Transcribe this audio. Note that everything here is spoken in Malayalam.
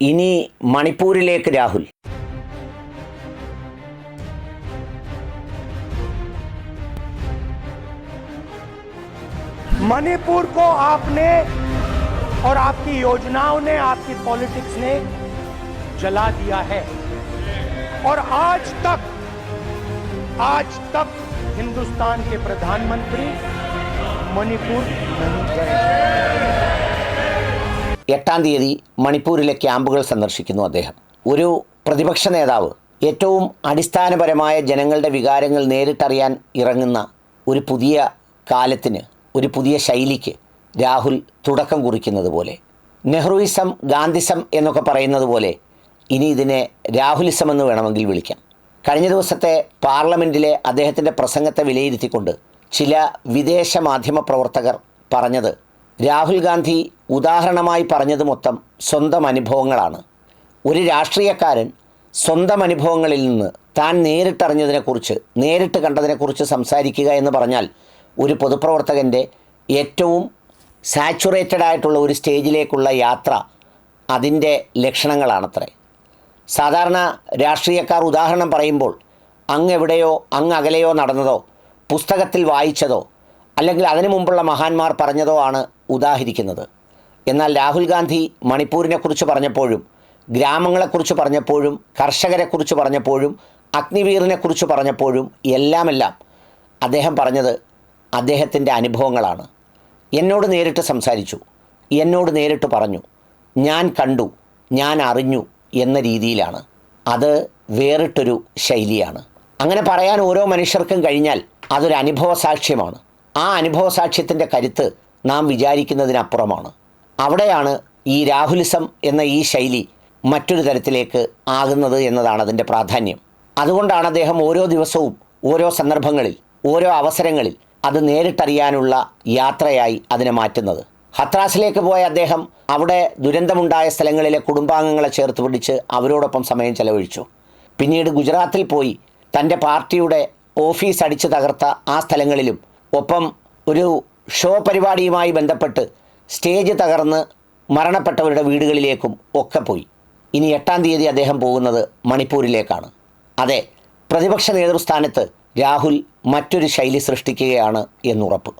ഇനി മണിപ്പൂരിലേക്ക് രാഹുൽ मणिपुर को आपने और आपकी योजनाओं ने आपकी पॉलिटिक्स ने जला दिया है और आज तक आज तक हिंदुस्तान के प्रधानमंत्री मणिपुर नहीं गए എട്ടാം തീയതി മണിപ്പൂരിലെ ക്യാമ്പുകൾ സന്ദർശിക്കുന്നു അദ്ദേഹം. ഒരു പ്രതിപക്ഷ നേതാവ് ഏറ്റവും അടിസ്ഥാനപരമായ ജനങ്ങളുടെ വികാരങ്ങൾ നേരിട്ടറിയാൻ ഇറങ്ങുന്ന ഒരു പുതിയ കാലത്തിന് ഒരു പുതിയ ശൈലിക്ക് രാഹുൽ തുടക്കം കുറിക്കുന്നത് പോലെ നെഹ്റുയിസം ഗാന്ധിസം എന്നൊക്കെ പറയുന്നത് പോലെ ഇനി ഇതിനെ രാഹുലിസം എന്ന് വേണമെങ്കിൽ വിളിക്കാം. കഴിഞ്ഞ ദിവസത്തെ പാർലമെന്റിലെ അദ്ദേഹത്തിന്റെ പ്രസംഗത്തെ വിലയിരുത്തിക്കൊണ്ട് ചില വിദേശ മാധ്യമ പ്രവർത്തകർ പറഞ്ഞത് രാഹുൽ ഗാന്ധി ഉദാഹരണമായി പറഞ്ഞത് മൊത്തം സ്വന്തം അനുഭവങ്ങളാണ്. ഒരു രാഷ്ട്രീയക്കാരൻ സ്വന്തം അനുഭവങ്ങളിൽ നിന്ന് താൻ നേരിട്ടറിഞ്ഞതിനെക്കുറിച്ച് നേരിട്ട് കണ്ടതിനെക്കുറിച്ച് സംസാരിക്കുക എന്ന് പറഞ്ഞാൽ ഒരു പൊതുപ്രവർത്തകന്റെ ഏറ്റവും സാച്ചുറേറ്റഡ് ആയിട്ടുള്ള ഒരു സ്റ്റേജിലേക്കുള്ള യാത്ര അതിന്റെ ലക്ഷണങ്ങളാണത്രേ. സാധാരണ രാഷ്ട്രീയക്കാർ ഉദാഹരണം പറയുമ്പോൾ അങ്ങ് എവിടെയോ അങ്ങ് അകലെയോ നടന്നതോ പുസ്തകത്തിൽ വായിച്ചതോ അല്ലെങ്കിൽ അതിനു മുമ്പുള്ള മഹാന്മാർ പറഞ്ഞതോ ആണ് ഉദാഹരിക്കുന്നത്. എന്നാൽ രാഹുൽ ഗാന്ധി മണിപ്പൂരിനെക്കുറിച്ച് പറഞ്ഞപ്പോഴും ഗ്രാമങ്ങളെക്കുറിച്ച് പറഞ്ഞപ്പോഴും കർഷകരെക്കുറിച്ച് പറഞ്ഞപ്പോഴും അഗ്നിവീറിനെക്കുറിച്ച് പറഞ്ഞപ്പോഴും എല്ലാമെല്ലാം അദ്ദേഹം പറഞ്ഞത് അദ്ദേഹത്തിന്റെ അനുഭവങ്ങളാണ്. എന്നോട് നേരിട്ട് സംസാരിച്ചു. എന്നോട് നേരിട്ട് പറഞ്ഞു ഞാൻ കണ്ടു ഞാൻ അറിഞ്ഞു എന്ന രീതിയിലാണ്. അത് വേറിട്ടൊരു ശൈലിയാണ്. അങ്ങനെ പറയാൻ ഓരോ മനുഷ്യർക്കും കഴിഞ്ഞാൽ അതൊരു അനുഭവ സാക്ഷ്യമാണ് ആ അനുഭവ സാക്ഷ്യത്തിന്റെ കരുത്ത് നാം വിചാരിക്കുന്നതിനപ്പുറമാണ്. അവിടെയാണ് ഈ രാഹുലിസം എന്ന ഈ ശൈലി മറ്റൊരു തരത്തിലേക്ക് ആകുന്നത് എന്നതാണ് അതിന്റെ പ്രാധാന്യം. അതുകൊണ്ടാണ് അദ്ദേഹം ഓരോ ദിവസവും ഓരോ സന്ദർഭങ്ങളിൽ ഓരോ അവസരങ്ങളിൽ അത് നേരിട്ടറിയാനുള്ള യാത്രയായി അതിനെ മാറ്റുന്നത്. ഹത്രാസിലേക്ക് പോയ അദ്ദേഹം അവിടെ ദുരന്തമുണ്ടായ സ്ഥലങ്ങളിലെ കുടുംബാംഗങ്ങളെ ചേർത്ത് പിടിച്ച് അവരോടൊപ്പം സമയം ചെലവഴിച്ചു. പിന്നീട് ഗുജറാത്തിൽ പോയി തന്റെ പാർട്ടിയുടെ ഓഫീസ് അടിച്ചു തകർത്ത ആ സ്ഥലങ്ങളിലും ഒപ്പം ഒരു ഷോ പരിപാടിയുമായി ബന്ധപ്പെട്ട് സ്റ്റേജ് തകർന്ന് മരണപ്പെട്ടവരുടെ വീടുകളിലേക്കും ഒക്കെ പോയി. ഇനി എട്ടാം തീയതി അദ്ദേഹം പോകുന്നത് മണിപ്പൂരിലേക്കാണ്. അതെ പ്രതിപക്ഷ നേതൃസ്ഥാനത്ത് രാഹുൽ മറ്റൊരു ശൈലി സൃഷ്ടിക്കുകയാണ് എന്നുറപ്പ്.